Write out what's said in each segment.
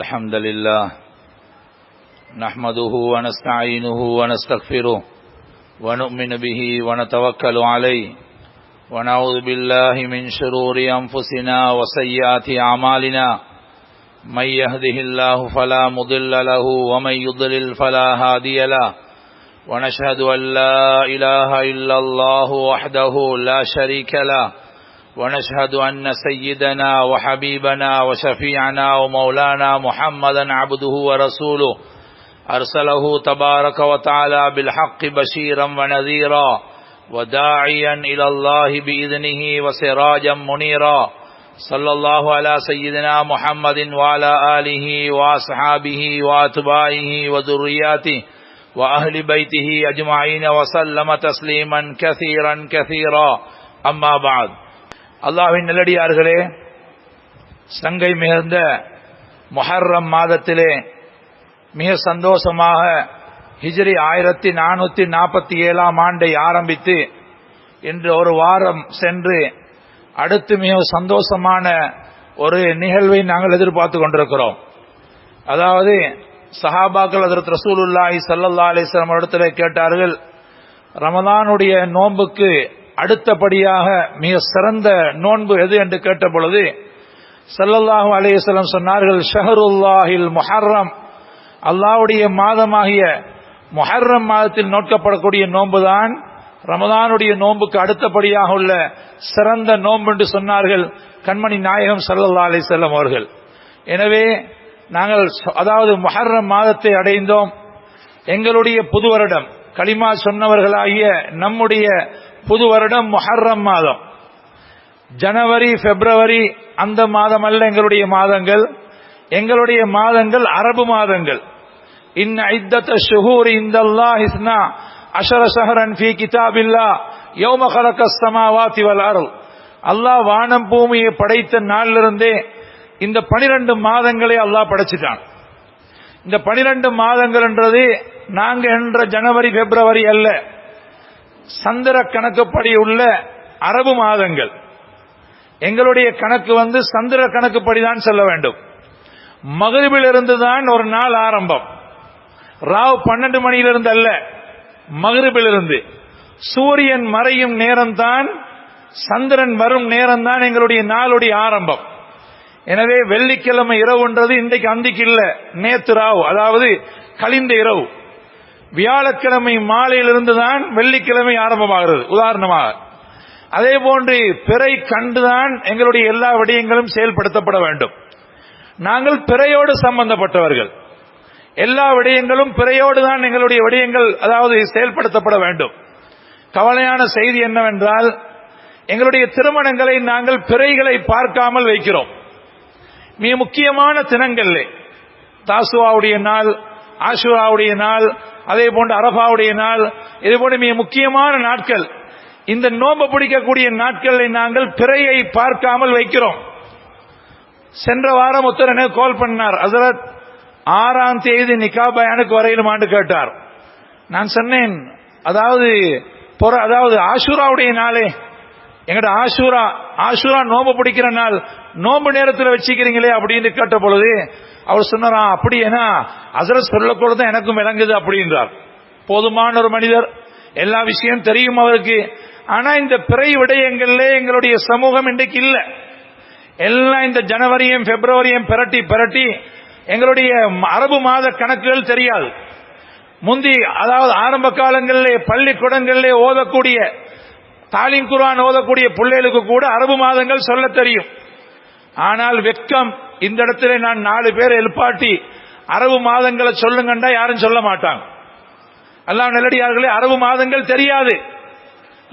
الحمد لله نحمده ونستعينه ونستغفره ونؤمن به ونتوكل عليه ونعوذ بالله من شرور أنفسنا وسيئات أعمالنا من يهده الله فلا مضل له ومن يضلل فلا هادي له ونشهد أن لا إله إلا الله وحده لا شريك له ونشهد أن سيدنا وحبيبنا وشفيعنا ومولانا محمدا عبده ورسوله. أرسله تبارك وتعالى بالحق بشيرا ونذيرا وداعيا إلى الله بإذنه وسراجا منيرا. صلى الله على سيدنا محمد وعلى آله وأصحابه وأتباعه وذرياته وأهل بيته أجمعين وسلم تسليما كثيرا كثيرا. أما بعد அல்லாவின் நிலடியார்களே சங்கை மிகுந்த மொஹர்ரம் மாதத்திலே மிக சந்தோஷமாக ஹிஜ்ரி ஆயிரத்தி நானூத்தி நாற்பத்தி ஏழாம் ஆண்டை ஆரம்பித்து இன்று ஒரு வாரம் சென்று அடுத்து மிக சந்தோஷமான ஒரு நிகழ்வை நாங்கள் எதிர்பார்த்து கொண்டிருக்கிறோம். அதாவது சஹாபாக்கள் அதற்கு ரசூலுல்லாஹி சல்லல்லா அலிஸ்லாம் இடத்துல கேட்டார்கள் ரமதானுடைய நோன்புக்கு அடுத்தபடியாக மிக சிறந்த நோன்பு எது என்று கேட்ட பொழுது சல்லல்லாஹு அலையம் சொன்னார்கள் ஷஹருல்லாஹில் முஹர்ரம். அல்லாவுடைய மாதமாகிய முஹர்ரம் மாதத்தில் நோக்கப்படக்கூடிய நோன்புதான் ரமதானுடைய நோன்புக்கு அடுத்தபடியாக உள்ள சிறந்த நோன்பு என்று சொன்னார்கள் கண்மணி நாயகம் சல்லல்லா அலி செல்லம் அவர்கள். எனவே நாங்கள் அதாவது மொஹர்ரம் மாதத்தை அடைந்தோம். எங்களுடைய புது வருடம் களிமா சொன்னவர்களாகிய நம்முடைய புது வருடம் மொஹர்ரம் மாதம். ஜனவரி பிப்ரவரி அந்த மாதம் அல்ல எங்களுடைய மாதங்கள். எங்களுடைய மாதங்கள் அரபு மாதங்கள். இன் ஐத்தத்த ஷுஹூர் இந்தல்லா ஹிஸ்னா அஷர ஷஹரன் ஃபி கிதாபில்லா யௌம கலக்க சமாவாதி அல்லாஹ் வானம் பூமியை படைத்த நாளிலிருந்தே இந்த பனிரெண்டு மாதங்களை அல்லாஹ் படைச்சிட்டான். இந்த பனிரெண்டு மாதங்கள் என்றது நாங்க என்ற ஜனவரி பிப்ரவரி அல்ல. சந்திர கணக்குப்படி உள்ள அரபு மாதங்கள். எங்களுடைய கணக்கு வந்து சந்திர கணக்குப்படி தான் சொல்ல வேண்டும். மகிழ்விலிருந்து தான் ஒரு நாள் ஆரம்பம். ராவ் பன்னெண்டு மணியிலிருந்து அல்ல மகிழ்விலிருந்து சூரியன் மறையும் நேரம்தான் சந்திரன் வரும் நேரம் தான் எங்களுடைய நாளுடைய ஆரம்பம். எனவே வெள்ளிக்கிழமை இரவுன்றது இன்றைக்கு அந்திக்கு இல்ல நேத்து ராவ் அதாவது கலிந்த இரவு. வியாழக்கிழமை மாலையிலிருந்து தான் வெள்ளிக்கிழமை ஆரம்பமாகிறது. உதாரணமாக அதே போன்று பிறை கண்டுதான் எங்களுடைய எல்லா விடயங்களும் செயல்படுத்தப்பட வேண்டும். நாங்கள் பிறையோடு சம்பந்தப்பட்டவர்கள். எல்லா விடயங்களும் பிறையோடு தான் எங்களுடைய விடயங்கள் அதாவது செயல்படுத்தப்பட வேண்டும். கவலையான செய்தி என்னவென்றால் எங்களுடைய திருமணங்களை நாங்கள் பிறைகளை பார்க்காமல் வைக்கிறோம். மிக முக்கியமான தினங்களில் தாசுவாவுடைய நாள் ஆஷுராவுடைய நாள் அதே போன்று அரபாவுடைய நாள் இதே போன்ற மிக முக்கியமான நாட்கள். இந்த நோம்பு பிடிக்கக்கூடிய நாட்களை நாங்கள் பிறையை பார்க்காமல் வைக்கிறோம். சென்ற வாரம் ஒருத்தர் எனக்கு கால் பண்ணார். அசரத் ஆறாம் தேதி நிக்கா பயானுக்கு ஆண்டு கேட்டார். நான் சொன்னேன் அதாவது அதாவது ஆஷூராவுடைய நாளே எங்கட ஆஷூரா ஆஷூரா நோம்பு பிடிக்கிற நாள் நோம்பு நேரத்தில் வச்சுக்கிறீங்களே அப்படின்னு கேட்ட பொழுது அவர் சொன்னாரா அப்படி ஏன்னா அசரத் சொல்லக்கூட தான் எனக்கும் விளங்குது அப்படின்றார். போதுமான ஒரு மனிதர். எல்லா விஷயம் தெரியும் அவருக்கு. ஆனா இந்த பிறை விடயங்கள்ல எங்களுடைய சமூகம் இன்றைக்கு இல்ல. எல்லாம் இந்த ஜனவரியும் பிப்ரவரியும் பிரட்டி பிரட்டி எங்களுடைய அரபு மாத கணக்குகள் தெரியாது. முந்தி அதாவது ஆரம்ப காலங்களிலே பள்ளிக்கூடங்களிலே ஓதக்கூடிய தாலிம் குரான் ஓதக்கூடிய பிள்ளைகளுக்கு கூட அரபு மாதங்கள் சொல்ல தெரியும். ஆனால் வெக்கம் இந்த இடத்துல நான் நாலு பேர் எழுப்பாட்டி அரபு மாதங்களை சொல்லுங்கண்டா யாரும் சொல்ல மாட்டாங்க. எல்லாம் நெல்லடியார்களே அரபு மாதங்கள் தெரியாது.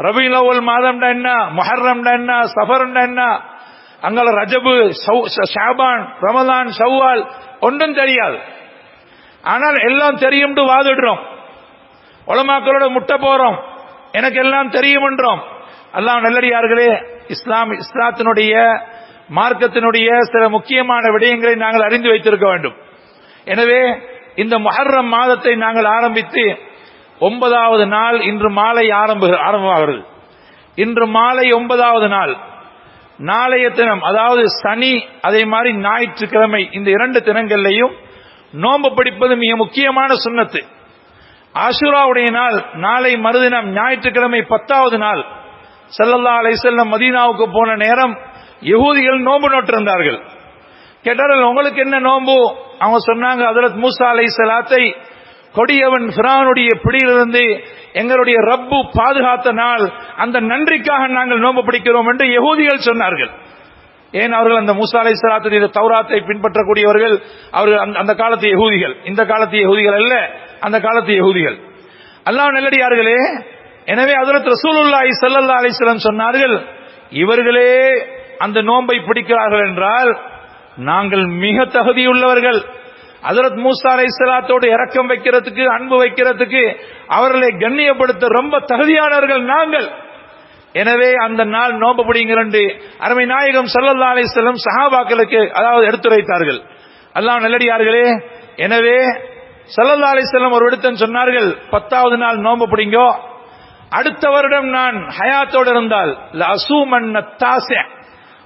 ரபி லவல் மாதம்டா என்ன மொஹர்ரம்டா என்ன சஃபர்டா என்ன அங்கே ரஜபு ஷாபான் ரமதான் ஷவ்வால் ஒன்றும் தெரியாது. ஆனால் எல்லாம் தெரியும்னு வாதிடுறோம். உலமாக்களோட முட்டை போறோம். எனக்கு எல்லாம் தெரியும்ன்றோம். என்றோம் நல்லடியார்களே இஸ்லாம் இஸ்லாத்தினுடைய மார்க்கத்தினுடைய சில முக்கியமான விடயங்களை நாங்கள் அறிந்து வைத்திருக்க வேண்டும். எனவே இந்த மொஹர்ரம் மாதத்தை நாங்கள் ஆரம்பித்து ஒன்பதாவது நாள் இன்று மாலை ஆரம்ப ஆரம்பமாகிறது. இன்று மாலை ஒன்பதாவது நாள். நாளைய தினம் அதாவது சனி அதே மாதிரி ஞாயிற்றுக்கிழமை இந்த இரண்டு தினங்கள்லையும் நோன்பு பிடிப்பது மிக முக்கியமான சுண்ணத்து. ஆஷுராவுடைய நாள் நாளை மறுதினம் ஞாயிற்றுக்கிழமை பத்தாவது நாள். செல்லல்லா அலை செல்லம் மதீனாவுக்கு போன நேரம் யகூதிகள் நோன்பு நோட்டிருந்தார்கள் கேட்டார்கள் உங்களுக்கு என்ன நோன்பு? அவங்க சொன்னாங்க அதரத் மூசா அலை செலாத்தை கொடியவன் பிரானுடைய பிடியிலிருந்து எங்களுடைய ரப்பு பாதுகாத்த நாள் அந்த நன்றிக்காக நாங்கள் நோன்பு பிடிக்கிறோம் என்று யகூதிகள் சொன்னார்கள். ஏன் அவர்கள் அந்த மூசா அலை சலாத்துடைய தௌராத்தை பின்பற்றக்கூடியவர்கள்? அவர்கள் அந்த- அந்த காலத்து யகூதிகள். இந்த காலத்து யகூதிகள் அல்ல அந்த காலத்து யகூதிகள். அல்லாஹ் நெல்லடியார்களே எனவே ஹஜரத் ரசூலுல்லாஹி ஸல்லல்லாஹு அலிஸ்லம் சொன்னார்கள் இவர்களே அந்த நோன்பை பிடிக்கிறார்கள் என்றால் நாங்கள் மிக தகுதியுள்ளவர்கள். அதரத் மூசா சலாத்தோடு இறக்கம் வைக்கிறதுக்கு அன்பு வைக்கிறதுக்கு அவர்களை கண்ணியப்படுத்த ரொம்ப தகுதியானவர்கள் நாங்கள். எனவே அந்த நாள் நோன்பு பிடிங்கிறண்டு அருமை நாயகம் சல்லல்லா அலை செல்லம் சஹாபாக்களுக்கு அதாவது எடுத்துரைத்தார்கள். அல்லாம் நல்லடியார்களே எனவே சல்லல்லா அலை செல்லம் ஒரு இடத்தன் சொன்னார்கள் பத்தாவது நாள் நோன்பு பிடிங்கோ. அடுத்த வருடம் நான் ஹயாத்தோடு இருந்தால் லசூமன் தாசே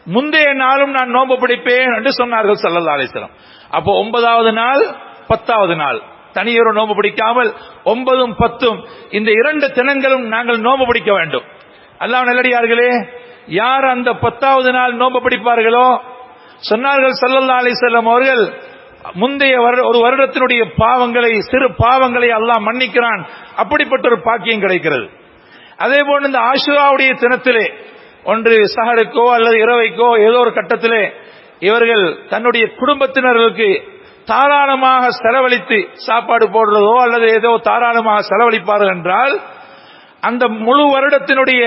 முந்தைய நாளும் நான் நோன்பு பிடிப்பேன் என்று சொன்னார்கள் ஸல்லல்லாஹு அலிஸ்லாம் அப்போ ஒன்பதாவது நாள் பத்தாவது நாள். தனியொரு நோன்பு பிடிக்காமல் ஒன்பதும் பத்தும் இந்த இரண்டு தினங்களும் நாங்கள் நோன்பு பிடிக்க வேண்டும். அல்லாஹ் நல்லடியார்களே யார் அந்த பத்தாவது நாள் நோன்பு பிடிப்பார்களோ? சொன்னார்கள் சல்லல்லா அலிசல்லம் அவர்கள் முந்தைய வருட- ஒரு வருடத்தினுடைய பாவங்களை சிறு பாவங்களை அல்லாஹ் மன்னிக்கிறான். அப்படிப்பட்ட ஒரு பாக்கியம் கிடைக்கிறது. அதே போன்று இந்த ஆஷுராவுடைய தினத்திலே ஒன்று சஹருக்கோ அல்லது இரவைக்கோ ஏதோ ஒரு கட்டத்திலே இவர்கள் தன்னுடைய குடும்பத்தினர்களுக்கு தாராளமாக செலவழித்து சாப்பாடு போடுறதோ அல்லது ஏதோ தாராளமாக செலவழிப்பார்கள் என்றால் அந்த முழு வருடத்தினுடைய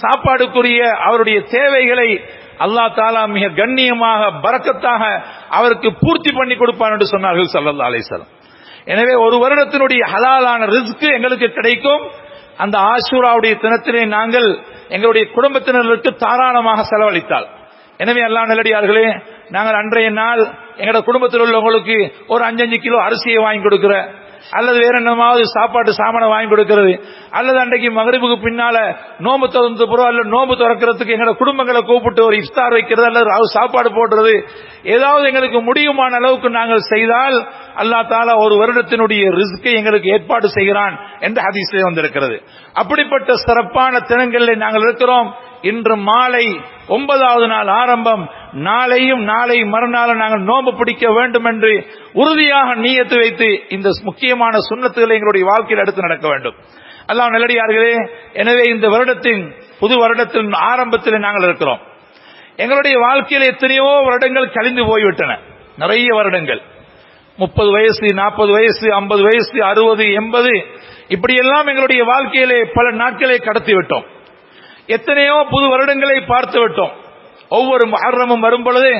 சாப்பாடுக்குரிய அவருடைய தேவைகளை அல்லாஹ் தாலா மிக கண்ணியமாக பறக்கத்தாக அவருக்கு பூர்த்தி பண்ணி கொடுப்பார் என்று சொன்னார்கள் சல்லல்லா அலிசலம் எனவே ஒரு வருடத்தினுடைய ஹலாலான ரிஸ்க் எங்களுக்கு கிடைக்கும். அந்த ஆசூராவுடைய தினத்திலே நாங்கள் எங்களுடைய குடும்பத்தினர்களுக்கு தாராளமாக செலவழித்தால். எனவே எல்லா நல்லடியார்களே நாங்கள் அன்றைய நாள் எங்களோட குடும்பத்தில் உள்ளவங்களுக்கு ஒரு அஞ்சஞ்சு கிலோ அரிசியை வாங்கி கொடுக்கிற அல்லது வேற என்னமாவது சாப்பாட்டு சாமானை வாங்கி கொடுக்கிறது. அல்லது அன்றைக்கு மகரிபுக்கு பின்னால நோம்பு திறந்து புறம் அல்லது நோம்பு திறக்கிறதுக்கு எங்களோட குடும்பங்களை கூப்பிட்டு ஒரு இஃப்தார் வைக்கிறது அல்லது சாப்பாடு போடுறது. ஏதாவது எங்களுக்கு முடியுமான அளவுக்கு நாங்கள் செய்தால் அல்லா தாலா ஒரு வருடத்தினுடைய ரிஸ்கை எங்களுக்கு ஏற்பாடு செய்கிறான் என்ற ஹதீஸிலே வந்திருக்கிறது. அப்படிப்பட்ட சிறப்பான தினங்களில் நாங்கள் இருக்கிறோம். இன்று மாலை ஒன்பதாவது நாள் ஆரம்பம். நாளையும் நாளை மறுநாளும் நாங்கள் நோன்பு பிடிக்க வேண்டும் என்று உறுதியாக நீயத்து வைத்து இந்த முக்கியமான சுண்ணத்துகளை எங்களுடைய வாழ்க்கையில் எடுத்து நடக்க வேண்டும். அல்லாஹ் நல்லடியார்களே எனவே இந்த வருடத்தின் புது வருடத்தின் ஆரம்பத்தில் நாங்கள் இருக்கிறோம். எங்களுடைய வாழ்க்கையில் எத்தனையோ வருடங்கள் கழிந்து போய்விட்டன. நிறைய வருடங்கள். முப்பது வயசு நாற்பது வயசு ஐம்பது வயசு அறுபது எண்பது இப்படியெல்லாம் எங்களுடைய வாழ்க்கையிலே பல நாட்களை கடத்தி விட்டோம் எத்தனையோ புது வருடங்களை பார்த்து விட்டோம். ஒவ்வொரு மகரமும் வரும் பொழுது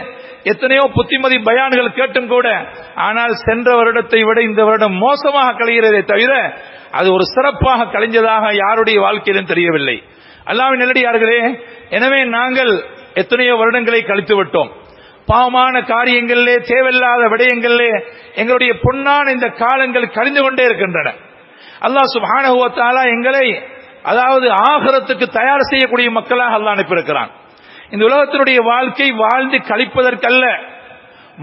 எத்தனையோ புத்திமதி பயான்கள் கேட்டும் கூட ஆனால் சென்ற வருடத்தை விட இந்த வருடம் மோசமாக கழிகிறதே தவிர அது ஒரு சிறப்பாக கழிஞ்சதாக யாருடைய வாழ்க்கையிலும் தெரியவில்லை. அல்லாவின் நெல்லடியார்களே எனவே நாங்கள் எத்தனையோ வருடங்களை கழித்து விட்டோம். பாவமான காரியங்களிலே தேவையில்லாத விடயங்களிலே எங்களுடைய பொன்னான இந்த காலங்கள் கழிந்து கொண்டே இருக்கின்றன. அல்லாஹ் சுபானுவத்தாலா எங்களை அதாவது ஆகரத்துக்கு தயார் செய்யக்கூடிய மக்களாக அல்ல அனுப்பியிருக்கிறான். இந்த உலகத்தினுடைய வாழ்க்கை வாழ்ந்து கழிப்பதற்கல்ல.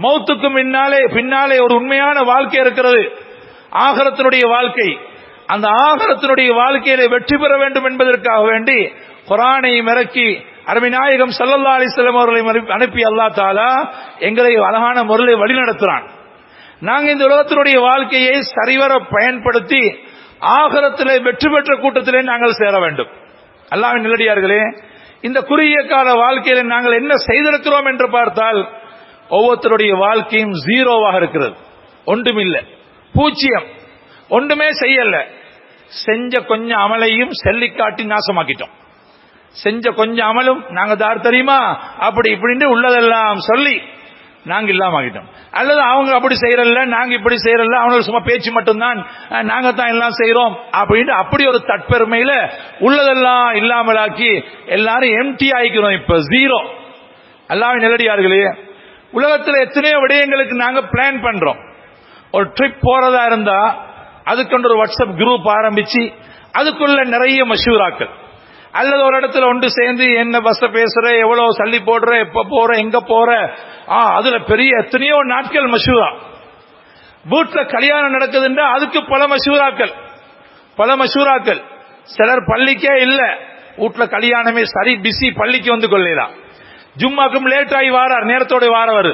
மௌத்துக்கு பின்னாலே பின்னாலே ஒரு உண்மையான வாழ்க்கை இருக்கிறது. ஆகரத்தினுடைய வாழ்க்கை. அந்த ஆகரத்தினுடைய வாழ்க்கையில வெற்றி பெற வேண்டும் என்பதற்காக வேண்டி குரானை மிரக்கி அருமைநாயகம் சல்லல்லா அலிஸ்லாம் அவர்களை அனுப்பி- அனுப்பி தாலா எங்களை அழகான முறையில் வழிநடத்துறான். நாங்கள் இந்த உலகத்தினுடைய வாழ்க்கையை சரிவர பயன்படுத்தி ஆகரத்திலே வெற்றி பெற்ற கூட்டத்திலே நாங்கள் சேர வேண்டும். அல்லாவின் நிலடியார்களே இந்த குறுகிய கால வாழ்க்கையில நாங்கள் என்ன செய்திருக்கிறோம் என்று பார்த்தால் ஒவ்வொருத்தருடைய வாழ்க்கையும் ஜீரோவாக இருக்கிறது. ஒன்றுமில்லை. பூஜ்ஜியம். ஒன்றுமே செய்யல. செஞ்ச கொஞ்சம் அமலையும் செல்லிக்காட்டி நாசமாக்கிட்டோம். செஞ்ச கொஞ்சம் அமலும் நாங்க தார் தெரியுமா? அப்படி இப்படின்னு உள்ளதெல்லாம் சொல்லி நாங்க இல்லாம ஆகிட்டோம். அல்லது அவங்க அப்படி செய்யறல்ல நாங்க இப்படி செய்யறல்ல அவங்களுக்கு சும்மா பேச்சு மட்டும்தான் நாங்க தான் எல்லாம் செய்யறோம் அப்படின்ட்டு அப்படி ஒரு தட்பெருமையில உள்ளதெல்லாம் இல்லாமலாக்கி எல்லாரும் எம்டி ஆகிக்கிறோம் இப்ப ஜீரோ எல்லாமே நிலடியார்களே உலகத்தில் எத்தனையோ விடயங்களுக்கு நாங்க பிளான் பண்றோம். ஒரு ட்ரிப் போறதா இருந்தா அதுக்கொண்டு ஒரு வாட்ஸ்அப் குரூப் ஆரம்பிச்சு அதுக்குள்ள நிறைய மசூராக்கள் அல்லது ஒரு இடத்துல ஒன்று சேர்ந்து என்ன பஸ்ஸ பேசுற எவ்வளவு சல்லி போடுற எப்ப போற எங்க போற? ஆ அதுல பெரிய எத்தனையோ நாட்கள் மசூரா வீட்டுல கல்யாணம் நடக்குதுன்றா அதுக்கு பல மஷூராக்கள் பல மஷூராக்கள் சிலர் பள்ளிக்கே இல்ல. வீட்டுல கல்யாணமே சரி பிஸி பள்ளிக்கு வந்து கொள்ளலாம் ஜும்மாக்கும் லேட் ஆகி வாரார் நேரத்தோட வாரவர்.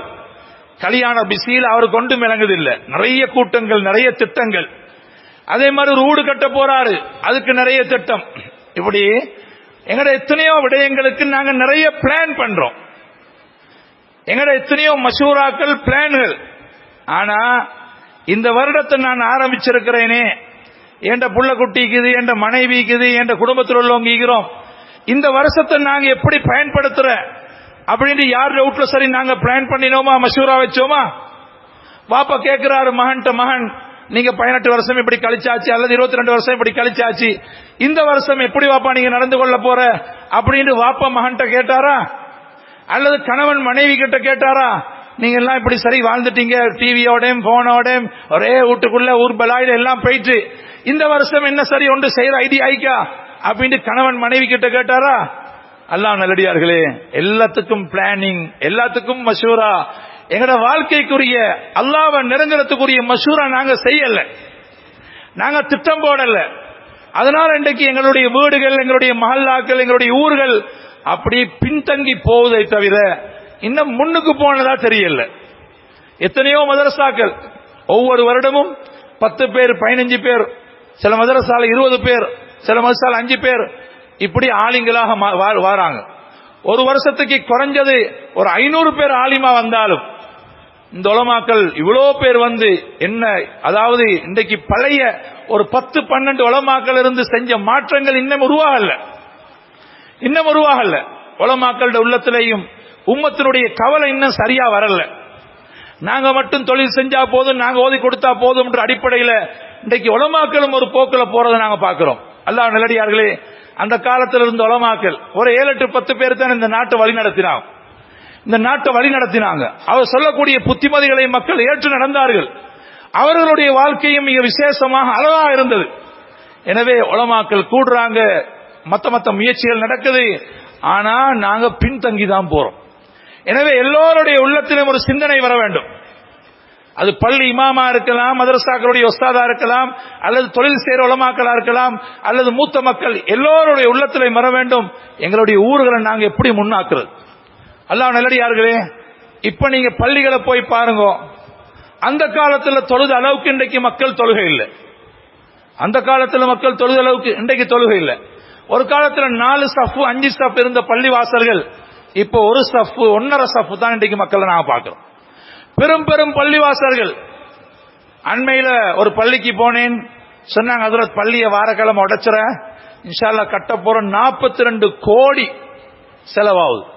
கல்யாண பிஸியில் அவர் கொண்டு விளங்குது இல்ல நிறைய கூட்டங்கள் நிறைய திட்டங்கள். அதே மாதிரி ஒரு கட்ட போறாரு. அதுக்கு நிறைய திட்டம். இப்படி எங்கட எத்தனையோ விடயங்களுக்கு நாங்க நிறைய பிளான் பண்றோம். எங்கட எத்தனையோ மசூராக்கள் பிளான்கள் ஆனா இந்த வருடத்தை நான் ஆரம்பிச்சிருக்கிறேனே. என்ற புள்ள குட்டிக்குது என்ற மனைவிக்குது என்ற குடும்பத்தில் உள்ளவங்க இருக்கிறோம். இந்த வருஷத்தை நாங்க எப்படி பயன்படுத்துற? அப்படின்னு யார் ரவுட்ல சரி நாங்க பிளான் பண்ணினோமா மசூரா வச்சோமா? பாப்பா கேட்கிறாரு மகன்ட்ட மகன் நீங்க பதினெட்டு வருஷம் இப்படி கழிச்சாச்சு அல்லது இருபத்தி ரெண்டு வருஷம் இப்படி கழிச்சாச்சு இந்த வருஷம் எப்படி வாப்பா நீங்க நடந்து கொள்ள போற அப்படின்னு வாப்பா மகன்கிட்ட கேட்டாரா? அல்லது கணவன் மனைவி கிட்ட கேட்டாரா? நீங்க எல்லாம் இப்படி சரி வாழ்ந்துட்டீங்க டிவியோடையும் போனோடையும் ஒரே வீட்டுக்குள்ள ஊர் பலாயில எல்லாம் போயிட்டு இந்த வருஷம் என்ன சரி ஒன்று செய்யற ஐடியா ஆயிக்கா? அப்படின்ட்டு கணவன் மனைவி கிட்ட கேட்டாரா? அல்லாம் நல்லடியார்களே எல்லாத்துக்கும் பிளானிங் எல்லாத்துக்கும் மசூரா எங்களோட வாழ்க்கைக்குரிய அல்லாவை நெருங்குறதுக்குரிய மசூரா நாங்க செய்யல. நாங்க திட்டம் போடல. அதனால இன்றைக்கு எங்களுடைய வீடுகள் எங்களுடைய மஹல்லாக்கள் எங்களுடைய ஊர்கள் அப்படி பின்தங்கி போவதை தவிர இன்னும் முன்னுக்கு போனதா தெரியல. எத்தனையோ மதரசாக்கள் ஒவ்வொரு வருடமும் பத்து பேர் பதினஞ்சு பேர் சில மதரசால இருபது பேர் சில மதரசால அஞ்சு பேர் இப்படி ஆளிங்களாக வா- வாராங்க. ஒரு வருஷத்துக்கு குறைஞ்சது ஒரு ஐநூறு பேர் ஆலிமா வந்தாலும் இந்த உலமாக்கள் இவ்வளோ பேர் வந்து என்ன அதாவது இன்றைக்கு பழைய ஒரு பத்து பன்னெண்டு உலமாக்கள் இருந்து செஞ்ச மாற்றங்கள் இன்னும் உருவாகல இன்னும் உருவாகல உலமாக்களோட உள்ளத்திலையும் உம்மத்தினுடைய கவலை இன்னும் சரியா வரல. நாங்க மட்டும் தொழில் செஞ்சா போதும் நாங்க ஓதி கொடுத்தா போதும் என்ற அடிப்படையில் இன்றைக்கு உலமாக்களும் ஒரு போக்கில் போறதை நாங்க பாக்குறோம் அல்லாஹ் நிலடியார்களே அந்த காலத்தில் இருந்த உலமாக்கள் ஒரு ஏழு எட்டு பத்து பேர் தான் இந்த நாட்டை வழி நடத்தினாங்க. இந்த நாட்டை வழி நடத்தினாங்க. அவர் சொல்லக்கூடிய புத்திமதிகளை மக்கள் ஏற்று நடந்தார்கள். அவர்களுடைய வாழ்க்கையும் மிக விசேஷமாக அழகா இருந்தது. எனவே உலமாக்கள் கூடுறாங்க. மத்த மத்த முயற்சிகள் நடக்குது. ஆனா நாங்க பின்தங்கி தான் போறோம். எனவே எல்லோருடைய உள்ளத்திலும் ஒரு சிந்தனை வர வேண்டும். அது பள்ளி இமாமா இருக்கலாம் மதரசாக்களுடைய ஒஸ்தாதா இருக்கலாம் அல்லது தொழில் செய்கிற உலமாக்களா இருக்கலாம் அல்லது மூத்த மக்கள் எல்லோருடைய உள்ளத்திலே வர வேண்டும். எங்களுடைய ஊர்களை நாங்கள் எப்படி முன்னாக்குறது? அல்லா நல்லடியார்களே இப்ப நீங்க பள்ளிகளை போய் பாருங்க. அந்த காலத்துல தொழுத அளவுக்கு இன்றைக்கு மக்கள் தொழுகை இல்லை. அந்த காலத்துல மக்கள் தொழுத அளவுக்கு இன்றைக்கு தொழுகை இல்லை. ஒரு காலத்துல நாலு ஸ்டஃப் அஞ்சு ஸ்டஃப் இருந்த பள்ளி வாசல்கள் இப்போ ஒரு ஸ்டஃப் ஒன்னரை ஸ்டஃப் தான் இன்றைக்கு மக்களை நாங்க பார்க்கிறோம். பெரும் பெரும் பள்ளிவாசல்கள். அண்மையில ஒரு பள்ளிக்கு போனேன். சொன்னாங்க அதுல பள்ளியை வாரக்கிழமை உடைச்சிட இன்ஷால்லா கட்ட போற நாற்பத்தி ரெண்டு கோடி செலவாகுது.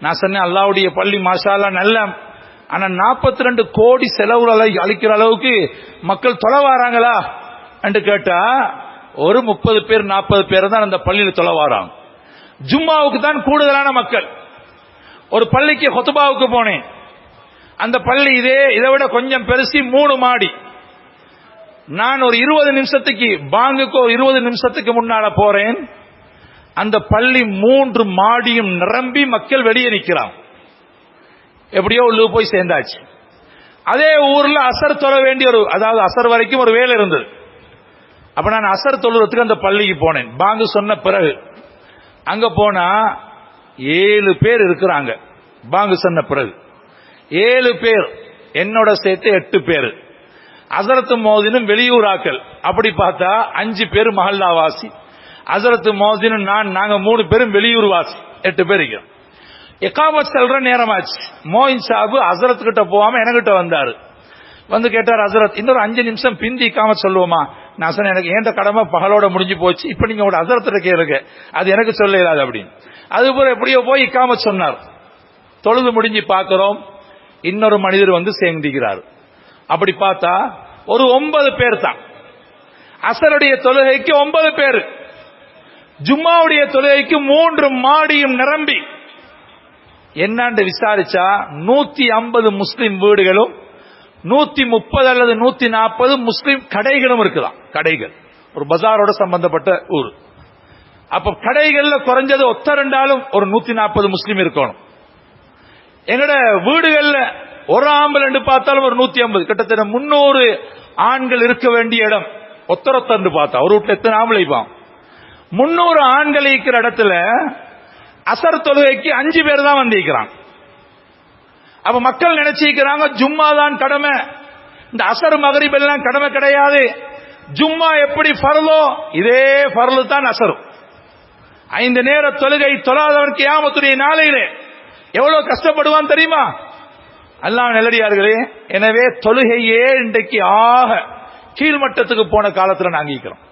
நான் சொன்னேன் அல்லாவுடைய பள்ளி மாஷாலா நல்ல ஆனா நாற்பத்தி ரெண்டு கோடி செலவுகளை அளிக்கிற அளவுக்கு மக்கள் தொலைவாராங்களா? என்று கேட்டா ஒரு முப்பது பேர் நாற்பது பேர் தான் அந்த பள்ளியில் தொலைவாராங்க. ஜும்மாவுக்கு தான் கூடுதலான மக்கள். ஒரு பள்ளிக்கு ஹொத்துபாவுக்கு போனேன். அந்த பள்ளி இதே இதை விட கொஞ்சம் பெருசி மூணு மாடி. நான் ஒரு இருபது நிமிஷத்துக்கு பாங்குக்கு ஒரு இருபது நிமிஷத்துக்கு முன்னால போறேன். அந்த பள்ளி மூன்று மாடியும் நிரம்பி மக்கள் வெளியே நிற்கிறான் எப்படியோ உள்ளு போய் சேர்ந்தாச்சு. அதே ஊர்ல அசர் தொழ வேண்டிய ஒரு அதாவது அசர் வரைக்கும் ஒரு வேலை இருந்தது. அப்ப நான் அசர் தொழுறதுக்கு அந்த பள்ளிக்கு போனேன். பாங்கு சொன்ன பிறகு அங்க போனா ஏழு பேர் இருக்கிறாங்க. பாங்கு சொன்ன பிறகு. ஏழு பேர் என்னோட சேர்த்து எட்டு பேர். அசரத்து மோதினும் வெளியூராக்கள். அப்படி பார்த்தா அஞ்சு பேர் மஹல்லாவாசி அசரத்து மோசின் நான் நாங்க மூணு பேரும் வெளியூர் வாசி எட்டு பேர் இருக்கிறோம். எக்காமத் செல்ற நேரமாச்சு. மோயின் சாபு அசரத் கிட்ட போகாம என்கிட்ட வந்தாரு. வந்து கேட்டார் அசரத் இன்னொரு அஞ்சு நிமிஷம் பிந்தி இக்காமத் சொல்லுவோமா? நான் சொன்னேன் எனக்கு ஏண்ட கடமை? பகலோட முடிஞ்சு போச்சு. இப்ப நீங்க உங்களோட அசரத்துல கேளுங்க. அது எனக்கு சொல்ல இயலாது அப்படின்னு. அதுபோல எப்படியோ போய் இக்காமத் சொன்னார். தொழுது முடிஞ்சு பார்க்கிறோம். இன்னொரு மனிதர் வந்து சேர்ந்திக்கிறார் அப்படி பார்த்தா ஒரு ஒன்பது பேர் தான். அசருடைய தொழுகைக்கு ஒன்பது பேர். ஜும்மாவுடைய தொழுகைக்கு மூன்று மாடியும் நிரம்பி. என்னான்னு விசாரிச்சா? நூத்தி ஐம்பது முஸ்லிம் வீடுகளும் நூத்தி முப்பது அல்லது நூத்தி நாற்பது முஸ்லிம் கடைகளும் இருக்குதாம் கடைகள். ஒரு பஜாரோட சம்பந்தப்பட்ட ஊர். அப்ப கடைகள்ல குறைஞ்சது ஒத்த ரெண்டாலும் ஒரு நூத்தி நாற்பது முஸ்லீம் இருக்கணும். எங்கட வீடுகள்ல ஒரு ஆம்பல் ரெண்டு பார்த்தாலும் ஒரு நூத்தி ஐம்பது. கிட்டத்தட்ட முன்னூறு ஆண்கள் இருக்க வேண்டிய இடம் ஒத்தரொத்தண்டு பார்த்தா. ஒரு வீட்டுல எத்தனை ஆம்பளை பான் முன்னூறு ஆண்கள் இருக்கிற இடத்துல அசர் தொழுகைக்கு அஞ்சு பேர் தான் வந்திருக்கிறான் அப்ப மக்கள் நினைச்சிருக்கிறாங்க ஜும்மா தான் கடமை. இந்த அசர் மகரிப் எல்லாம் கடமை கிடையாது. ஜும்மா எப்படி பரலோ இதே பரலு தான் அசரும் ஐந்து நேர தொழுகை தொழாதவருக்கு யாமத்துடைய நாளையிலே. எவ்வளவு கஷ்டப்படுவான் தெரியுமா? எல்லாம் நிலடியார்களே எனவே தொழுகையே இன்றைக்கு ஆக கீழ்மட்டத்துக்கு போன காலத்தில் நாங்கள் இருக்கிறோம்.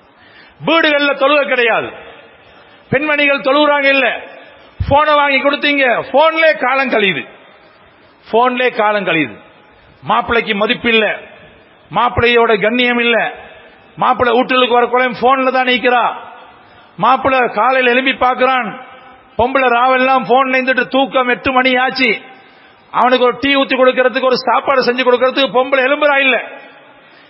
வீடுகள்ல தொழுக கிடையாது. பெண்மணிகள் தொழுகிறாங்க இல்ல. போனை வாங்கி கொடுத்தீங்க. போன்லே காலம் கழியுது. போன்லே காலம் கழியுது. மாப்பிள்ளைக்கு மதிப்பு இல்ல. மாப்பிள்ளையோட கண்ணியம் இல்ல. மாப்பிள்ளை வீட்டுக்கு வர குறையும் போன்ல தான் நிற்கிறா மாப்பிள்ளை காலையில் எழும்பி பார்க்கிறான். பொம்பளை ராவெல்லாம் போன்ல இருந்துட்டு தூக்கம் எட்டு மணி ஆச்சு. அவனுக்கு ஒரு டீ ஊத்தி கொடுக்கறதுக்கு ஒரு சாப்பாடு செஞ்சு கொடுக்கறதுக்கு பொம்பளை எலும்புறா இல்லை.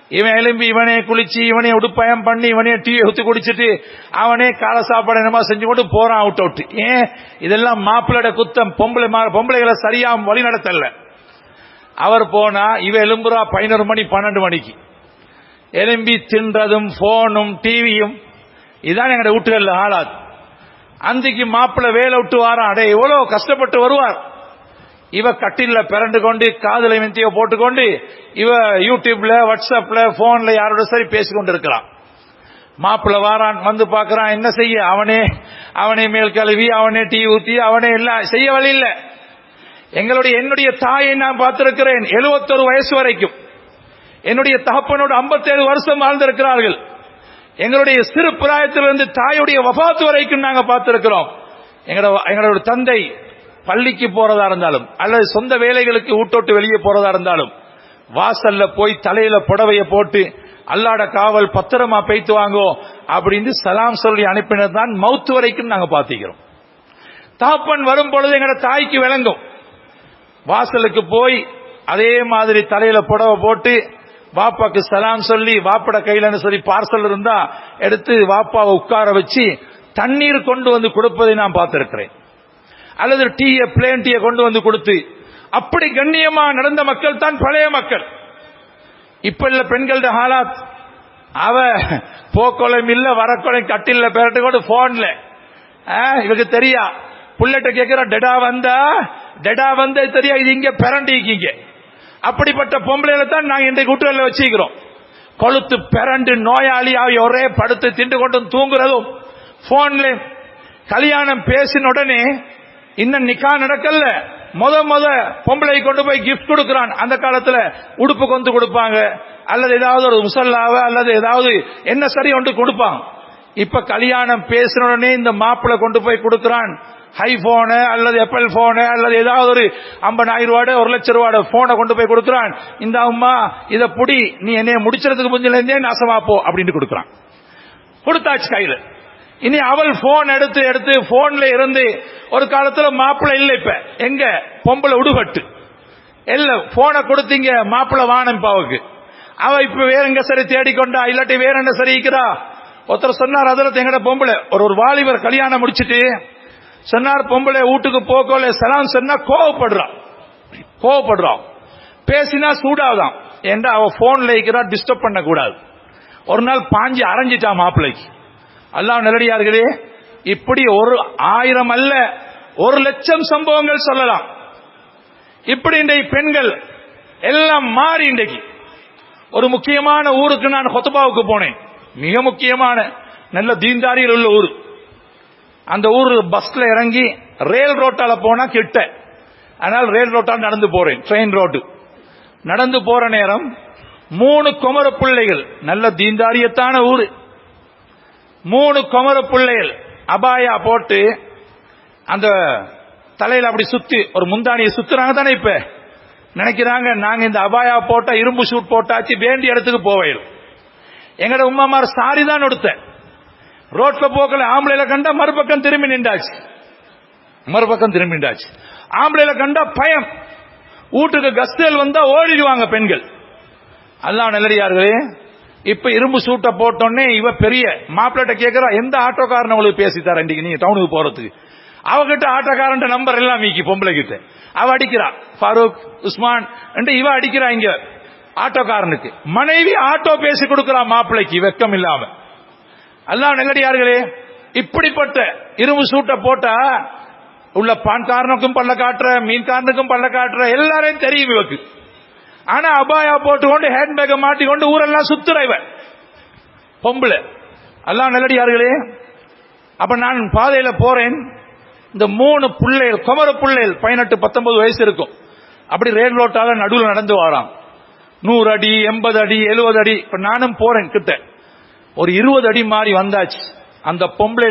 இவன் எலும்பி இவனே குளிச்சு இவனே உடுப்பயம் பண்ணி இவனே டீ ஊத்தி குடிச்சிட்டு அவனே காலை சாப்பாடு என்னமா செஞ்சு கொண்டு போறான் அவுட் அவுட் ஏன்? இதெல்லாம் மாப்பிள்ளோட குத்தம். பொம்பளை மா- பொம்பளைகளை சரியா வழி நடத்தல. அவர் போனா இவ எலும்புறா பதினொரு மணி பன்னெண்டு மணிக்கு. எலும்பி தின்றதும் போனும் டிவியும் இதான் எங்கட வீட்டுகளில் ஆளாது. அன்றைக்கு மாப்பிள்ளை வேலை விட்டு வாரான். அடே எவ்வளவு கஷ்டப்பட்டு வருவார். இவ கட்டில பிறண்டு கொண்டு காதல மெந்திய போட்டுக்கொண்டு இவ யூடியூப்ல வாட்ஸ்அப்ல போன்ல யாரோட சரி பேசிக்கொண்டு இருக்கிறான் மாப்பிள்ளை வாரான் வந்து பாக்குறான் என்ன செய்ய? அவனே அவனே மேல் கழுவி அவனே டீ ஊத்தி அவனே எல்லாம் செய்ய வழி இல்ல. எங்களுடைய என்னுடைய தாயை நான் பார்த்திருக்கிறேன் 71 வயசு வரைக்கும். என்னுடைய தகப்பனோடு 57 வருஷம் வாழ்ந்திருக்கிறார்கள். எங்களுடைய சிறு பிராயத்திலிருந்து தாயுடைய வபாத்து வரைக்கும் நாங்க பார்த்திருக்கிறோம். எங்களோட எங்களோட தந்தை பள்ளிக்கு போறதா இருந்தாலும் அல்லது சொந்த வேலைகளுக்கு ஊட்டோட்டு வெளியே போறதா இருந்தாலும் வாசல்ல போய் தலையில புடவைய போட்டு அல்லாட காவல் பத்திரமா பெய்த்து வாங்கோ அப்படின்னு சலாம் சொல்லி அனுப்பினது தான் மவுத்து வரைக்கும் நாங்க பாத்திக்கிறோம் தாப்பன் வரும் பொழுது எங்களோட தாய்க்கு விளங்கும். வாசலுக்கு போய் அதே மாதிரி தலையில புடவை போட்டு வாப்பாக்கு சலாம் சொல்லி வாப்பட கையிலன்னு சொல்லி பார்சல் இருந்தா எடுத்து வாப்பாவை உட்கார வச்சு தண்ணீர் கொண்டு வந்து கொடுப்பதை நான் பார்த்திருக்கிறேன். அல்லது டீயை பிளேன் டீயை கொண்டு வந்து கொடுத்து அப்படி கண்ணியமா நடந்த மக்கள் தான் பழைய மக்கள். இப்ப இல்ல பெண்களோட ஹாலாத் அவ போக்கொலையும் இல்ல வரக்கொலையும் கட்டில்ல பேரட்டு கூட போன்ல இவங்க தெரியா? புள்ளட்ட கேட்கிற டெடா வந்தா? டெடா வந்தா தெரியா? இது இங்க பிறண்டிக்கீங்க அப்படிப்பட்ட பொம்பளையில தான் நாங்க இன்றைக்கு வீட்டுல வச்சுக்கிறோம். கொளுத்து பிறண்டு நோயாளியாவி ஒரே படுத்து திண்டு கொண்டு தூங்குறதும் போன்ல கல்யாணம் பேசின உடனே இன்னும் நிக்கா நடக்கல. முத முத பொம்பளை கொண்டு போய் கிஃப்ட் கொடுக்கிறான். அந்த காலத்துல உடுப்பு கொண்டு கொடுப்பாங்க. அல்லது ஏதாவது ஒரு முசல்லாவ அல்லது ஏதாவது என்ன சரி ஒன்று கொடுப்பான். இப்ப கல்யாணம் பேசின உடனே இந்த மாப்பிள்ளை கொண்டு போய் கொடுக்கிறான். ஹை போனு அல்லது எப்பல் போனு அல்லது ஏதாவது ஒரு ஐம்பதாயிரம் ரூபாய் ஒரு லட்சம் ரூபாய் போனை கொண்டு போய் கொடுக்கிறான். இந்த அம்மா இத புடி நீ என்னைய முடிச்சதுக்கு முந்தில இருந்தே நாசமாப்போ அப்படின்னு கொடுக்குறான். கொடுத்தாச்சு கையில். இனி அவள் போன் எடுத்து எடுத்து போன்ல இருந்து ஒரு காலத்துல மாப்பிள்ளை இல்லை இப்ப. எங்க? பொம்பளை உடுபட்டு இல்ல போனை கொடுத்தீங்க மாப்பிள்ளை வானம் பாவுக்கு அவ இப்ப வேற எங்க சரி தேடிக்கொண்டா இல்லாட்டி வேற என்ன சரி இருக்கிறா ஒருத்தர் சொன்னார் அதுல எங்கட பொம்பளை? ஒரு ஒரு வாலிபர் கல்யாணம் முடிச்சிட்டு சொன்னார் பொம்பளை வீட்டுக்கு போக்கோல சலாம் சொன்னா கோவப்படுறான் கோவப்படுறான் பேசினா சூடாதான். ஏன்டா அவ போன்ல இருக்கிறா டிஸ்டர்ப் பண்ண கூடாது ஒரு நாள் பாஞ்சி அரைஞ்சிட்டா மாப்பிள்ளைக்கு. அல்லாஹ் நல்லடியார்களே இப்படி ஒரு ஆயிரம் அல்ல ஒரு லட்சம் சம்பவங்கள் சொல்லலாம். இப்படி இன்றைக்கு பெண்கள் எல்லாம் மாறி இன்றைக்கு ஒரு முக்கியமான ஊருக்கு நான் ஹொத்தபாவுக்கு போனேன். மிக முக்கியமான நல்ல தீன்தாரியில் உள்ள ஊர். அந்த ஊர் பஸ்ல இறங்கி ரயில் ரோட்டால போனா கிட்ட. அதனால் ரயில் ரோட்டால் நடந்து போறேன் ட்ரெயின் ரோடு நடந்து போற நேரம் மூணு குமர பிள்ளைகள் நல்ல தீந்தாரியத்தான ஊரு. மூணு குமர பிள்ளைகள் அபாயா போட்டு அந்த தலையில அப்படி சுத்தி ஒரு முந்தானியை சுத்துறாங்க தானே இப்ப? நினைக்கிறாங்க நாங்க இந்த அபாயா போட்டா இரும்பு ஷூட் போட்டாச்சு வேண்டிய இடத்துக்கு போவேன். எங்கட உமாமார் சாரி தான் உடுத்த. ரோட்ல போக்கல ஆம்பளைல கண்டா மறுபக்கம் திரும்பி நின்றாச்சு. மறுபக்கம் திரும்பி நின்றாச்சு. ஆம்பளைல கண்டா பயம். வீட்டுக்கு கஸ்தல் வந்தா ஓடிடுவாங்க பெண்கள். அல்லா நல்லடியார்களே இப்ப இரும்பு சூட்டை போட்டோன்னே இவ பெரிய மாப்பிள்ளட்ட கேட்கிறா எந்த ஆட்டோக்காரன் அவளுக்கு பேசி தர இன்னைக்கு நீங்க டவுனுக்கு போறதுக்கு? அவகிட்ட ஆட்டோக்காரன் நம்பர் எல்லாம் மீக்கி பொம்பளை கிட்ட அவ அடிக்கிறா ஃபாரூக் உஸ்மான் என்று இவ அடிக்கிறா இங்க ஆட்டோக்காரனுக்கு. மனைவி ஆட்டோ பேசி கொடுக்கிறா மாப்பிள்ளைக்கு வெக்கம் இல்லாம. அல்லா நெல்லடியார்களே இப்படிப்பட்ட இரும்பு சூட்டை போட்டா உள்ள பான்காரனுக்கும் பல்ல காட்டுற மீன்காரனுக்கும் பல்ல காட்டுற எல்லாரையும் தெரியும் இவக்கு. ஆனா அபாயா போட்டுக்கொண்டு ஹேண்ட்பேக்கை மாட்டிக்கொண்டு ஊரெல்லாம் சுத்துற இவன். பொம்பளை. எல்லாம் நல்லடியார்களே அப்ப நான் பாதையில போறேன். இந்த மூணு பிள்ளைகள் குமர பிள்ளைகள் பதினெட்டு பத்தொன்பது வயசு இருக்கும். அப்படி ரேல் ரோட்டால நடுவில் நடந்து வாராம் நூறு அடி எண்பது அடி எழுபது அடி இப்ப நானும் போறேன் கிட்ட. ஒரு இருபது அடி மாறி வந்தாச்சு. அந்த பொம்பளை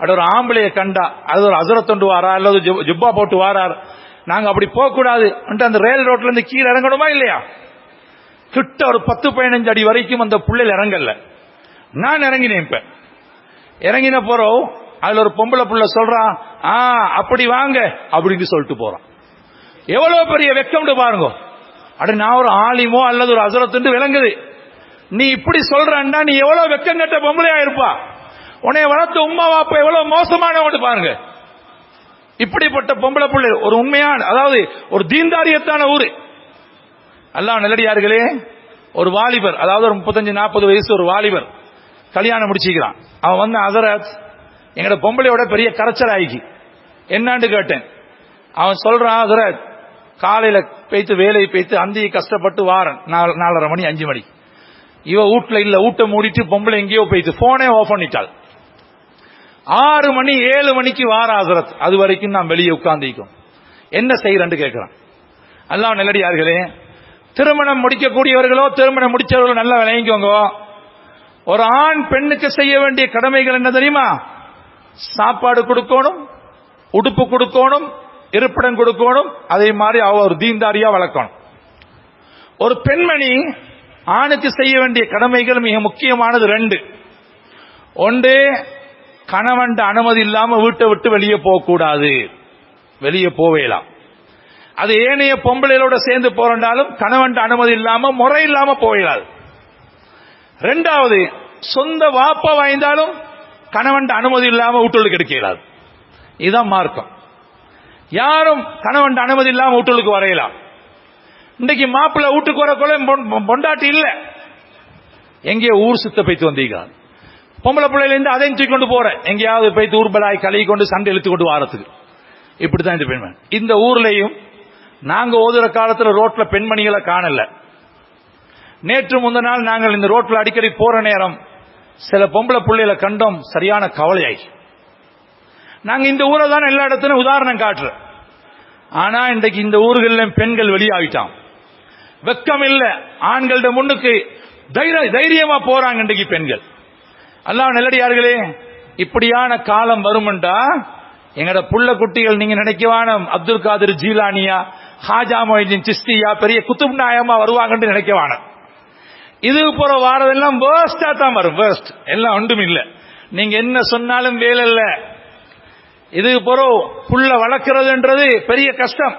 அது ஒரு ஆம்பளைய கண்டா அது ஒரு அசரத்தொண்டு வாரா அல்லது ஜுப்பா ஜிப்பா போட்டு வாரார். நாங்க அப்படி போக கூடாது அந்த ரயில் ரோட்ல இருந்து கீழே இறங்கணுமா இல்லையா? கிட்ட ஒரு பத்து பதினஞ்சு அடி வரைக்கும் அந்த புள்ளையில் இறங்கல. நான் இறங்கினேன் இப்ப. இறங்கின போறோம் அதுல ஒரு பொம்பளை புள்ள சொல்றான் ஆ அப்படி வாங்க அப்படின்னு சொல்லிட்டு போறான் எவ்வளவு பெரிய வெக்கம் பாருங்க. அட நான் ஒரு ஆலிமோ அல்லது ஒரு அசரத்துண்டு விளங்குது. நீ இப்படி சொல்றன்னா நீ எவ்வளவு வெக்கம் கட்ட பொம்பளையா இருப்பா. உன்னை வளர்த்து உமா வாப்பா எவ்வளவு மோசமானவன்னு பாருங்க. இப்படிப்பட்ட பொம்பளை பிள்ளை ஒரு உண்மையான அதாவது ஒரு தீன்தாரியத்தான ஊரு. அல்லாஹ் நல்லடியார்களே ஒரு வாலிபர் அதாவது ஒரு முப்பத்தஞ்சு நாற்பது வயசு ஒரு வாலிபர் கல்யாணம் முடிச்சுக்கிறான். அவன் வந்து அதரத் எங்களோட பொம்பளையோட பெரிய கரைச்சல் ஆயிக்கு. என்னான்னு கேட்டேன். அவன் சொல்றான் அதரத் காலையில பேய்த்து வேலையை பேய்த்து அந்தியை கஷ்டப்பட்டு வாரன். நாலு- நாலரை மணி அஞ்சு மணி. இவ வீட்டுல இல்ல ஊட்ட மூடிட்டு பொம்பளை எங்கேயோ போயிட்டு போனே ஆஃப் பண்ணிட்டாள். ஆறு மணி ஏழு மணிக்கு வார ஹசரத். அது வரைக்கும் நான் வெளியே உட்கார்ந்திக்கும் என்ன செய்யறேன்னு கேட்கிறான் எல்லாம் நல்லடியார்களே திருமணம் முடிக்கக்கூடியவர்களோ திருமணம் முடிச்சவர்களோ நல்லா விளங்கிக்கோங்க. ஒரு ஆண் பெண்ணுக்கு செய்ய வேண்டிய கடமைகள் என்ன தெரியுமா? சாப்பாடு கொடுக்கணும் உடுப்பு கொடுக்கணும் இருப்பிடம் கொடுக்கணும் அதே மாதிரி அவ ஒரு தீன்தாரியா வளர்க்கணும். ஒரு பெண்மணி ஆணுக்கு செய்ய வேண்டிய கடமைகள் மிக முக்கியமானது ரெண்டு. ஒன்று கணவன் அனுமதி இல்லாம வீட்டை விட்டு வெளியே போகக்கூடாது. வெளியே போவேலாம். அது ஏனைய பொம்பளைகளோட சேர்ந்து போறண்டாலும் கணவன் அனுமதி இல்லாம முறை இல்லாம போயிடாது ரெண்டாவது சொந்த வாப்பா வாய்ந்தாலும் கணவன் அனுமதி இல்லாம வீட்டுக்கு கிடைக்கலாது இதுதான் மார்க்கம். யாரும் கணவன் அனுமதி இல்லாம வீட்டுக்கு வரையலாம். இன்னைக்கு மாப்பிள்ளை வீட்டுக்கு வர கொலை பொண்டாட்டி இல்லை. எங்கேயோ ஊர் சுத்த போய்த்து வந்தீங்க. பொம்பளை பிள்ளையிலேருந்து அதையும் தூக்கி கொண்டு போறேன் எங்கேயாவது போய் தூர்பலாய் கழுவி கொண்டு சண்டை இழுத்து கொண்டு வாரத்துக்கு. இப்படித்தான் இந்த பெண்மணி. இந்த ஊர்லயும் நாங்க ஓதுற காலத்துல ரோட்ல பெண்மணிகளை காணல. நேற்று முந்த நாள் நாங்கள் இந்த ரோட்ல அடிக்கடி போற நேரம் சில பொம்பளை பிள்ளைகளை கண்டோம் சரியான கவலையாய் நாங்க இந்த ஊரை தான் எல்லா இடத்துலையும் உதாரணம் காட்டுறோம். ஆனா இன்றைக்கு இந்த ஊர்களில் பெண்கள் வெளியாகிட்டான் வெக்கம் இல்லை ஆண்கள்ட முன்னுக்கு தைரிய தைரியமா போறாங்க இன்றைக்கு பெண்கள். அல்லாஹ் நல்லடியார்களே இப்படியான காலம் வருமெண்டா? எங்கட புள்ள குட்டிகள் நீங்க நினைக்கவான அப்துல் காதிர் ஜீலானியா ஹாஜா மொய்தீன் சிஸ்தியா பெரிய குத்துப் நாயமா வருவாங்கன்னு நினைக்கவான இது போற வாரதெல்லாம் வேர்ஸ்டா தான் வரும் வேர்ஸ்ட் எல்லாம் ஒன்றும் இல்லை. நீங்க என்ன சொன்னாலும் வேலை இல்ல. இது போற புள்ள வளர்க்கறதுன்றது பெரிய கஷ்டம்.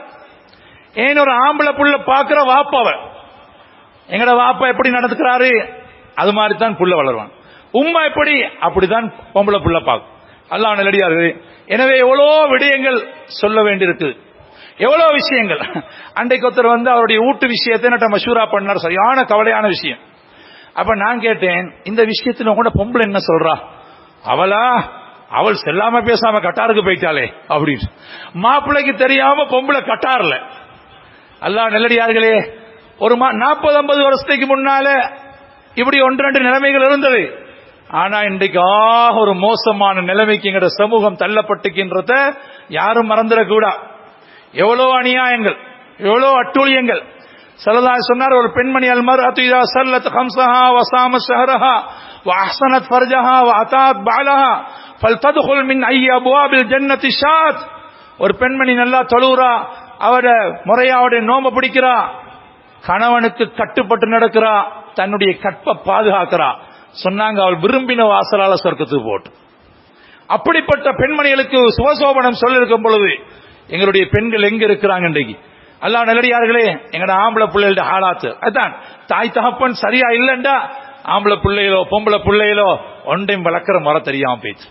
ஏன் ஒரு ஆம்பளை புள்ள பாக்குற வாப்பாவ எங்கட வாப்பா எப்படி நடத்துக்கிறாரு அது மாதிரி தான் புள்ள வளருவான். உம்மா எப்படி? அப்படிதான் பொம்பளை புள்ள பார்க்கும் அல்லாஹ் நல்லடியார்கள் எனவே எவ்வளோ விடயங்கள் சொல்ல வேண்டியிருக்கு. எவ்வளோ விஷயங்கள். அண்டைக்கு ஒருத்தர் வந்து அவருடைய ஊட்டு விஷயத்தை நட்ட மஷூரா பண்ணார். சரியான கவலையான விஷயம். அப்ப நான் கேட்டேன் இந்த விஷயத்துல கூட பொம்பளை என்ன சொல்றா? அவளா? அவள் செல்லாம பேசாம கட்டாருக்கு போயிட்டாளே அப்படின்னு. மாப்பிள்ளைக்கு தெரியாம பொம்பளை கட்டார்ல. அல்லாஹ் நெல்லடியார்களே ஒரு நாற்பது ஐம்பது வருஷத்துக்கு முன்னால இப்படி ஒன்று ரெண்டு நிலைமைகள் இருந்தது. ஆனா இன்றைக்கு ஆக ஒரு மோசமான நிலைமைக்கு எங்கட சமூகம் தள்ளப்பட்டுக்கின்றத யாரும் மறந்துடக்கூடா. எவ்வளோ அநியாயங்கள் எவ்வளோ அட்டூழியங்கள். சல்லா சொன்னார் ஒரு பெண்மணி அல்மர் அத்துயா சல்லத் ஹம்சஹா வசாம ஷஹரஹா வாசனத் ஃபர்ஜஹா வஅதாத் பாலஹா ஃபல்ததுல் மின் ஐயா அபுவாபில் ஜன்னதி ஷாத். ஒரு பெண்மணி நல்லா தொழுறா அவட முறையா அவட நோம்ப பிடிக்கிறா கணவனுக்கு கட்டுப்பட்டு நடக்கிறா தன்னுடைய கற்பை பாதுகாக்கிறா. சொன்னாங்க அவள் விரும்பின வாசலால சொர்க்கத்துக்கு போட்டு. அப்படிப்பட்ட பெண்மணிகளுக்கு சுபசோபனம் சொல்லிருக்கும் பொழுது எங்களுடைய பெண்கள் எங்க இருக்கிறாங்க இன்றைக்கு? அல்லா நல்லடியார்களே எங்கட ஆம்பளை பிள்ளைகளோட ஆளாத்து அதுதான் தாய் தகப்பன் சரியா இல்லைண்டா ஆம்பளை பிள்ளைகளோ பொம்பளை பிள்ளைகளோ ஒன்றையும் வளர்க்குற முறை தெரியாம போயிடுச்சு.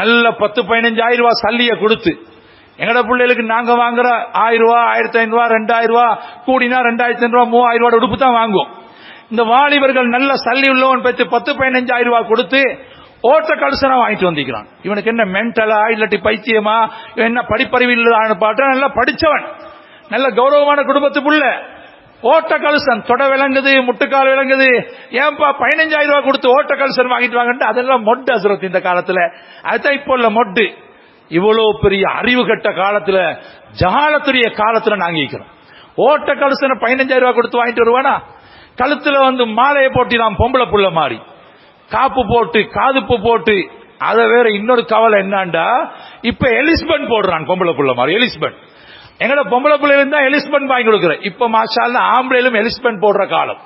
நல்ல பத்து பதினஞ்சாயிரம் ரூபாய் சல்லியை கொடுத்து எங்கட பிள்ளைகளுக்கு நாங்க வாங்குற ஆயிரம் ரூபாய் ஆயிரத்தி ஐநூறு ரூபாய் ரெண்டாயிரம் ரூபாய் கூடினா ரெண்டாயிரத்தி ஐநூறு ரூபாய் மூவாயிரம் ரூபாய் உடுப்பு தான் வாங்குவோம். இந்த வாலிபர்கள் நல்ல சல்லி உள்ளவன் பெற்று பத்து பதினஞ்சாயிரம் ரூபாய் கொடுத்து ஓட்ட கலுசனா வாங்கிட்டு வந்திருக்கிறான். இவனுக்கு என்ன மென்டலா இல்லாட்டி பைத்தியமா என்ன படிப்பறிவு இல்லதான்னு பாட்டா நல்லா படிச்சவன். நல்ல கௌரவமான குடும்பத்துக்குள்ள ஓட்ட கலசன் தொட விளங்குது முட்டுக்கால் விளங்குது. ஏன்பா பதினஞ்சாயிரம் ரூபாய் கொடுத்து ஓட்ட கலசன் வாங்கிட்டு வாங்கன்ட்டு அதெல்லாம் மொட்டு அசுரத்து இந்த காலத்துல. அதுதான் இப்போ உள்ள மொட்டு. இவ்வளவு பெரிய அறிவு கட்ட காலத்துல ஜகாலத்துடைய காலத்துல நாங்க இருக்கிறோம். ஓட்ட கலசனை பதினஞ்சாயிரம் ரூபாய் கொடுத்து வாங்கிட்டு வருவானா? கழுத்துல வந்து மாலையை போட்டிலாம் பொம்பளை புள்ள மாதிரி காப்பு போட்டு காதுப்பு போட்டு அதை வேற இன்னொரு கவலை என்னண்டா? இப்ப எலிஸ்பன் போடுறான் பொம்பளை புள்ள மாதிரி எலிஸ்பன் எங்கட பொம்பளை பிள்ளை இருந்தா எலிஸ்பன் வாங்கி கொடுக்குறேன் இப்ப மாஷால ஆம்பளையிலும் எலிஸ்பன் போடுற காலம்.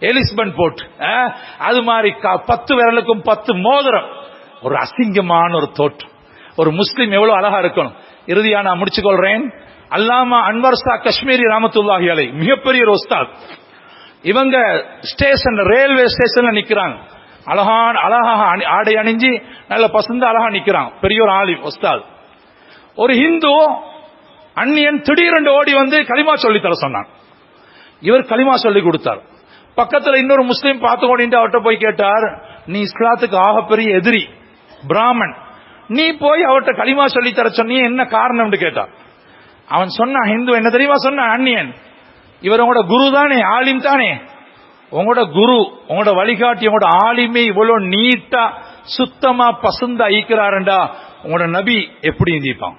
எலிஸ்பன் போட்டு அது மாதிரி க- பத்து விரலுக்கும் பத்து மோதிரம். ஒரு அசிங்கமான ஒரு தோற்றம். ஒரு முஸ்லீம் எவ்வளவு அழகா இருக்கணும். இறுதியா நான் முடிச்சுக்கொள்றேன். அல்லாமா அன்வர் ஷா காஷ்மீரி ராமத்துல்லாஹி அலை மிகப்பெரிய ஒரு உஸ்தாத். இவங்க ஸ்டேஷன் ரயில்வே ஸ்டேஷன்ல நிக்கிறாங்க. அழகான அழகாக அணி- ஆடை அணிஞ்சு நல்ல பசந்த அழகா நிற்கிறான் பெரிய ஒரு ஆளி ஒஸ்தால். ஒரு ஹிந்து அந்நியன் திடீரென்று ஓடி வந்து களிமா சொல்லித்தர தர சொன்னான். இவர் களிமா சொல்லி கொடுத்தார். பக்கத்துல இன்னொரு முஸ்லீம் பார்த்து கொண்டு அவர்கிட்ட போய் கேட்டார் நீ இஸ்லாத்துக்கு ஆகப்பெரிய எதிரி பிராமன். நீ போய் அவர்கிட்ட களிமா சொல்லி தர சொன்னீ என்ன காரணம்னு கேட்டார். அவன் சொன்னான் ஹிந்து என்ன தெரியுமா சொன்னான்? அந்நியன். இவர் உங்களோட குரு தானே ஆலிம் தானே? உங்களோட குரு உங்களோட வழிகாட்டி உங்களோட ஆலிமை இவ்வளவு நீட்டா சுத்தமா பசுந்தா ஈக்கிறாருண்டா உங்களோட நபி எப்படி இந்திப்பான்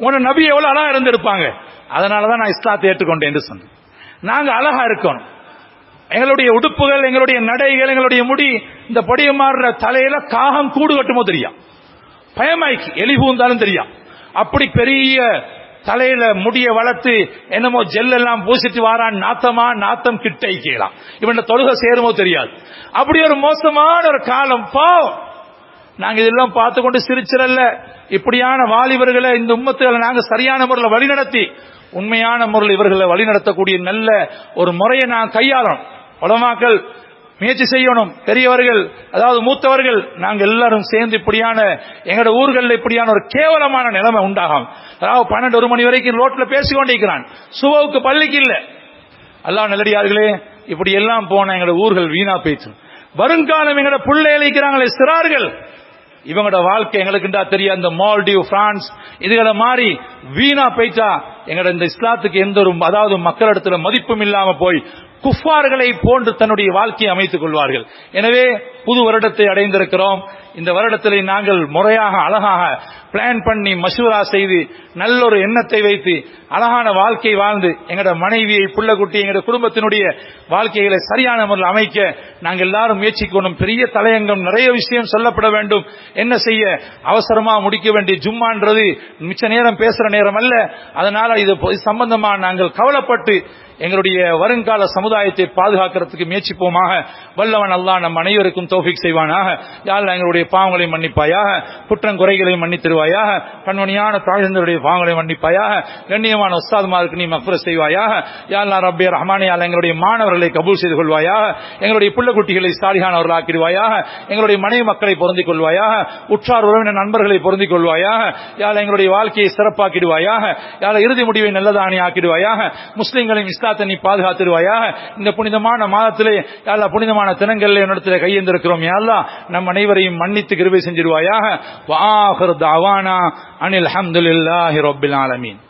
உங்களோட நபி எவ்வளவு அழகா இருந்திருப்பாங்க? அதனாலதான் நான் இஸ்லாத்தை ஏற்றுக்கொண்டேன் என்று சொன்னேன். நாங்க அழகா இருக்கணும். எங்களுடைய உடுப்புகள் எங்களுடைய நடைகள் எங்களுடைய முடி இந்த பொடிய மாறுற தலையில காகம் கூடு கட்டுமோ தெரியும். பயமாய்க்கு எலி பூந்தாலும் தெரியும். அப்படி பெரிய தலையில முடிய வளர்த்து என்னமோ ஜெல் எல்லாம் பூசிட்டு வாரான் நாத்தமா நாத்தம் கிட்ட ஐக்கலாம் இவன் தொழுகை சேருமோ தெரியாது. அப்படி ஒரு மோசமான ஒரு காலம். பாவம் நாங்க இதெல்லாம் பார்த்து கொண்டு சிரிச்சிடல இப்படியான வாலிபர்களை இந்த உம்மத்துகளை நாங்க சரியான முறையில் வழிநடத்தி உண்மையான முறையில் இவர்களை வழிநடத்தக்கூடிய நல்ல ஒரு முறையை நான் கையாளணும். உலமாக்கள் முயற்சி செய்யணும். பெரியவர்கள் அதாவது மூத்தவர்கள் நாங்க எல்லாரும் சேர்ந்து இப்படியான எங்களோட ஊர்களில் இப்படியான ஒரு கேவலமான நிலைமை உண்டாகும். அதாவது பன்னெண்டு ஒரு மணி வரைக்கும் ரோட்ல பேசிக்கொண்டிருக்கிறான் சுபவுக்கு பள்ளிக்கு இல்லை. அல்லாஹ் நல்லடியார்களே இப்படி எல்லாம் போன எங்களோட ஊர்கள் வீணா போயிடுச்சு வருங்காலம் எங்களோட புள்ளை அளிக்கிறாங்களே சிறார்கள். இவங்களோட வாழ்க்கை எங்களுக்குண்டா தெரியும் அந்த மால்டிவ் பிரான்ஸ் இதுகளை மாறி வீணா போயிட்டா எங்களோட இந்த இஸ்லாத்துக்கு எந்த ஒரு அதாவது மக்களிடத்துல மதிப்பும் இல்லாம போய் குஃபார்களை போன்று தன்னுடைய வாழ்க்கையை அமைத்துக் கொள்வார்கள். எனவே புது வருடத்தை அடைந்திருக்கிறோம். இந்த வருடத்திலே நாங்கள் முறையாக அழகாக பிளான் பண்ணி மசூரா செய்து நல்ல ஒரு எண்ணத்தை வைத்து அழகான வாழ்க்கை வாழ்ந்து எங்களோட மனைவியை பிள்ளைக்குட்டி எங்களோட குடும்பத்தினுடைய வாழ்க்கைகளை சரியான முறையில் அமைக்க நாங்கள் எல்லாரும் முயற்சிக்கணும். பெரிய தலையங்கம் நிறைய விஷயம் சொல்லப்பட வேண்டும். என்ன செய்ய? அவசரமா முடிக்க வேண்டிய ஜும்மான்றது மிச்ச நேரம் பேசுற நேரம் அல்ல. அதனால இது இது சம்பந்தமா நாங்கள் கவலைப்பட்டு எங்களுடைய வருங்கால சமுதாயத்தை பாதுகாக்கிறதுக்கு முயற்சிப்போமாக. வல்லவன் அல்லா நம் அனைவருக்கும் தோஃபிக் செய்வானாக. யாழ் எங்களுடைய பாவங்களை மன்னிப்பாயாக. குற்றங்குறைகளை மன்னித்திருவாயாக. கண்மணியான தாழ்ந்தருடைய பாவங்களை மன்னிப்பாயாக. கண்ணியமான உஸ்தாதுமாருக்கு நீ மக்புர செய்வாயாக. யாழ்லா ரப்பே ரஹ்மானியால் எங்களுடைய மாணவர்களை கபூல் செய்து கொள்வாயாக. எங்களுடைய பிள்ளைக்குட்டிகளை குட்டிகளை ஆக்கிடுவாயாக எங்களுடைய மனைவி மக்களை பொருந்திக் கொள்வாயாக உற்றார் உறவினர் நண்பர்களை பொருந்திக் கொள்வாயாக யாழ் எங்களுடைய வாழ்க்கையை சிறப்பாக்கிடுவாயாக. யாழ் இறுதி முடிவை நல்லதானி ஆக்கிடுவாயாக. முஸ்லிம்களின் இஸ்லாத்தை நீ பாதுகாத்துருவாயாக இந்த புனிதமான மாதத்திலே யாழ்லா புனிதமான தினங்களில் என்னிடத்தில் கையெழுந்திருக்கிறோம் யாரா நம் அனைவரையும் மன்னித்து கிருபை செஞ்சிருவாயாக வாஹர் தாவானா அனில் அஹமதுல்லாஹி ரப்பில் ஆலமீன்.